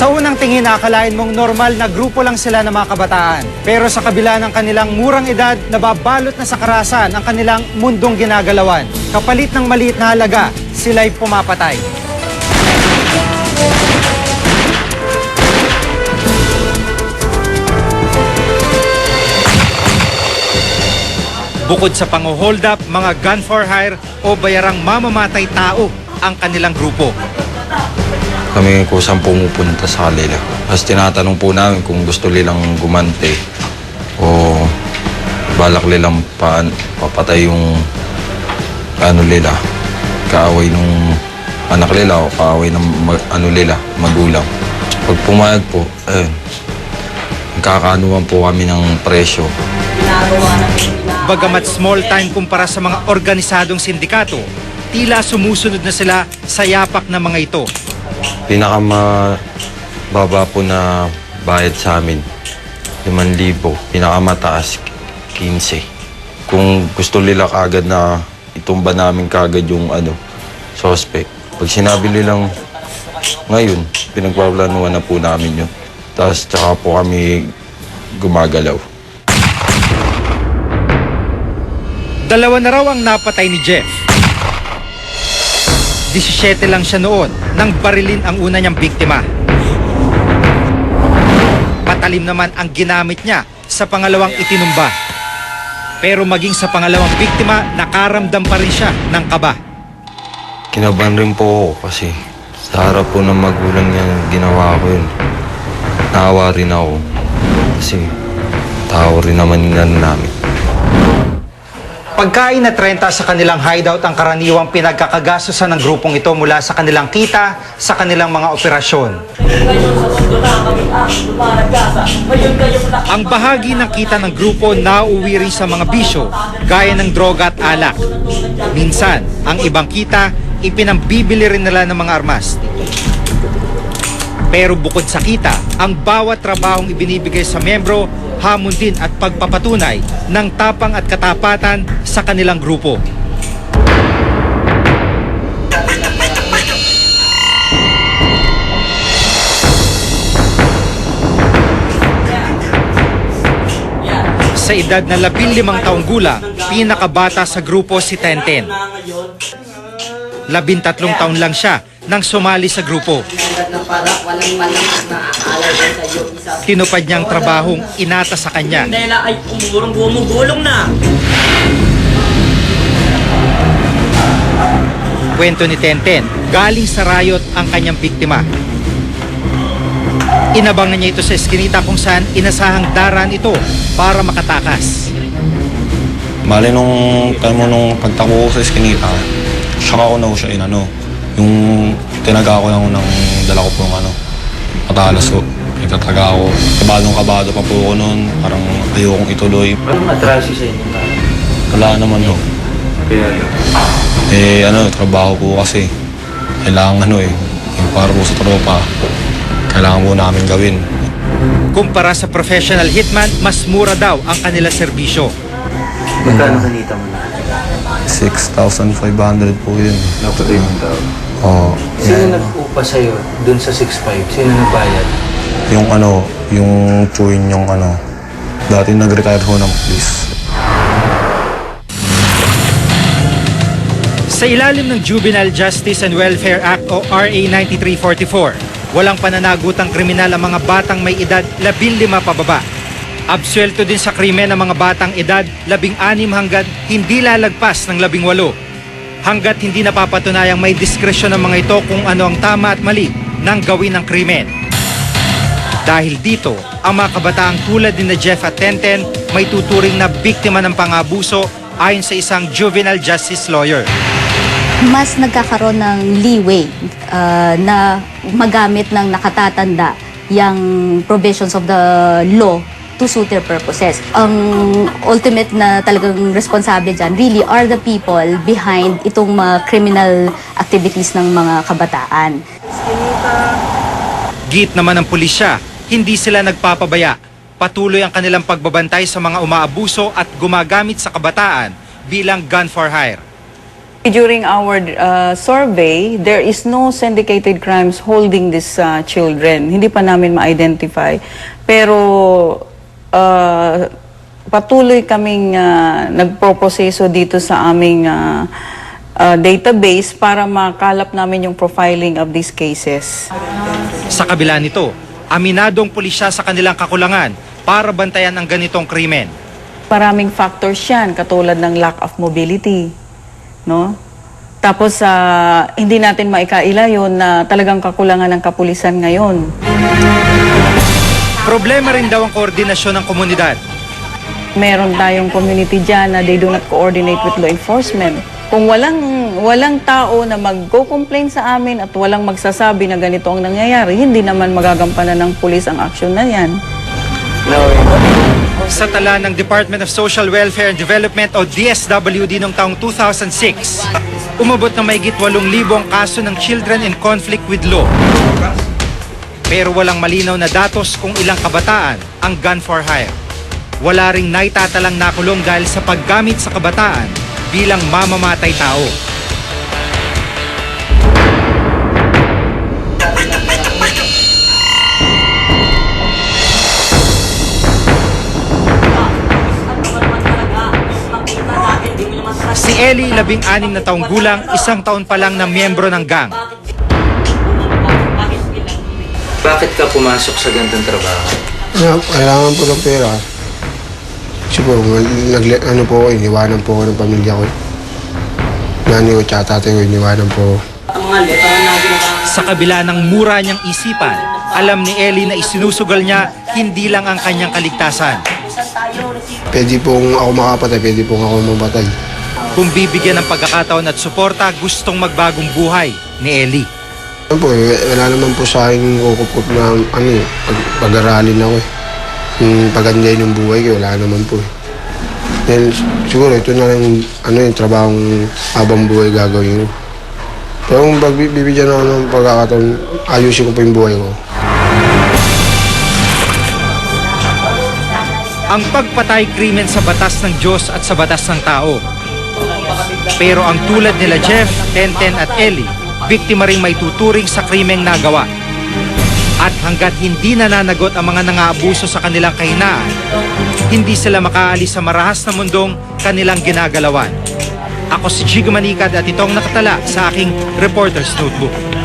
Sa unang tingin, akalain mong normal na grupo lang sila ng mga kabataan. Pero sa kabila ng kanilang murang edad, nababalot na sa karasan ang kanilang mundong ginagalawan. Kapalit ng maliit na halaga, sila'y pumapatay. Bukod sa pang-hold up, mga gun for hire o bayarang mamamatay tao ang kanilang grupo. Kami kusang pumupunta sa kanila. Tapos tinatanong po namin kung gusto nilang gumante o balak nilang pa, papatay yung ano nila, kaaway nung anak nila o kaaway ng ma- ano nila, magulang. Pag pumayag po, ayun, nagkakaanuhan po kami ng presyo. Bagamat small time kumpara sa mga organisadong sindikato, tila sumusunod na sila sa yapak ng mga ito. Pinakamababa po na bayad sa amin, 5,000. Pinakamataas, 15. Kung gusto nila kagad na itumba namin kagad yung ano, suspect. Pag sinabi nilang ngayon, pinagpaplanuhan na po namin yun. Tapos tsaka po kami gumagalaw. Dalawa na raw ang napatay ni Jeff. 17 lang siya noon nang barilin ang una niyang biktima. Patalim naman ang ginamit niya sa pangalawang itinumba. Pero maging sa pangalawang biktima, nakaramdam pa rin siya ng kaba. Kinabahan rin po ako kasi sa harap po ng magulang niya ginawa ko yun. Naawa rin ako kasi tao rin naman yung namin. Pagkain na 30 sa kanilang hideout ang karaniwang pinagkakagastusan ng grupong ito mula sa kanilang kita sa kanilang mga operasyon. Ang bahagi ng kita ng grupo nauuwi rin sa mga bisyo gaya ng droga at alak. Minsan, ang ibang kita ipinambibili rin nila ng mga armas. Pero bukod sa kita, ang bawat trabahong ibinibigay sa membro, hamon din at pagpapatunay ng tapang at katapatan sa kanilang grupo. Sa edad na 15 taong gulang, pinakabata sa grupo si Tenten. Labintatlong taon lang siya nang sumali sa grupo. Tinupad niyang trabahong inata sa kanya. Dela ay umurong gumugulong na. Kwento ni Tenten, galing sa riot ang kanyang biktima. Inabangan niya ito sa eskinita kung saan inasahang daran ito para makatakas. Bale nung time mo nung pagtako ko sa eskinita, saka ko na ko siya inano. Yung tinaga ko lang ng dala ko pong ano, patalas ko. Itataga ako. Kabadong kabado pa po ako noon. Parang ayokong ituloy. Anong atraso sa inyo? Wala naman ho. Kaya Eh ano, trabaho po kasi. Kailangan ano eh. Yung para po sa tropa. Kailangan po namin gawin. Kumpara sa professional hitman, mas mura daw ang kanila serbisyo. magkano kanita mo na? 6,500 po yun. Napatay mong tao. Oo. Sino nag-upa sa'yo dun sa 6'5"? Sino nagbayad? Yung ano, yung chewin yung ano, dati nag-retire ho ng police. Sa ilalim ng Juvenile Justice and Welfare Act o RA 9344, walang pananagutang kriminal ang mga batang may edad 15 pababa. Absuelto din sa krimen ng mga batang edad 16 hanggang hindi lalagpas ng 18 hanggat hindi napapatunayang may diskresyon ng mga ito kung ano ang tama at mali ng gawin ng krimen. Dahil dito, ang mga kabataang tulad ni na Jeff at Tenten may tuturing na biktima ng pangabuso ayon sa isang juvenile justice lawyer. mas nagkakaroon ng leeway uh, na magamit ng nakatatanda yung provisions of the law to suit their purposes. Ang ultimate na talagang responsable dyan really are the people behind itong mga criminal activities ng mga kabataan. Git naman ng pulisya, hindi sila nagpapabaya. Patuloy ang kanilang pagbabantay sa mga umaabuso at gumagamit sa kabataan bilang gun for hire. During our uh, survey, there is no syndicated crimes holding these uh, children. Hindi pa namin ma-identify. Pero uh, patuloy kaming uh, nagproproseso dito sa aming uh, uh, database para makalap namin yung profiling of these cases. Sa kabila nito, aminadong pulisya sa kanilang kakulangan para bantayan ang ganitong krimen. Maraming factors yan, katulad ng lack of mobility. No? Tapos, ah, hindi natin maikaila yun na talagang kakulangan ng kapulisan ngayon. Problema rin daw ang koordinasyon ng komunidad. Meron tayong community dyan na they do not coordinate with law enforcement. Kung walang, walang tao na mag-go-complain sa amin at walang magsasabi na ganito ang nangyayari, hindi naman magagampanan ng pulis ang aksyon na yan. Sa tala ng Department of Social Welfare and Development o DSWD noong taong 2006, umabot na mahigit 8,000 ang kaso ng children in conflict with law. Pero walang malinaw na datos kung ilang kabataan ang gun for hire. Wala ring naitatalang nakulong dahil sa paggamit sa kabataan bilang mamamatay tao. Si Ellie, labing anim na taong gulang, isang taon pa lang na miyembro ng gang. Bakit ka pumasok sa ganitong trabaho? Kaya- Kailangan po ng pera. Siguro, nag, ano po ako, iniwanan po ako ng pamilya ko. Nani ko tsaka tatay ko, iniwanan po ako. Ang mga letra na ginagawa. Sa kabila ng mura niyang isipan, alam ni Ellie na isinusugal niya hindi lang ang kanyang kaligtasan. Pwede pong ako makapatay, pwede pong ako mamatay. Kung bibigyan ng pagkakataon at suporta, gustong magbagong buhay ni Ellie. Ano po, eh, wala naman po sa akin kukupup na ano pag, pag-aralin ako eh. Yung pagandahin ng buhay ko, wala naman po eh. Dahil siguro ito na lang ano yung trabahong habang buhay gagawin ko. Pero kung pag bibigyan ako ng pagkakataon, ayusin ko pa yung buhay ko. Ang pagpatay krimen sa batas ng Diyos at sa batas ng tao. Pero ang tulad nila Jeff, Tenten at Ellie, biktima ring may tuturing sa krimeng nagawa. At hanggat hindi nananagot ang mga nangaabuso sa kanilang kahinaan, hindi sila makaalis sa marahas na mundong kanilang ginagalawan. Ako si Jigo Manikad at itong nakatala sa aking Reporter's Notebook.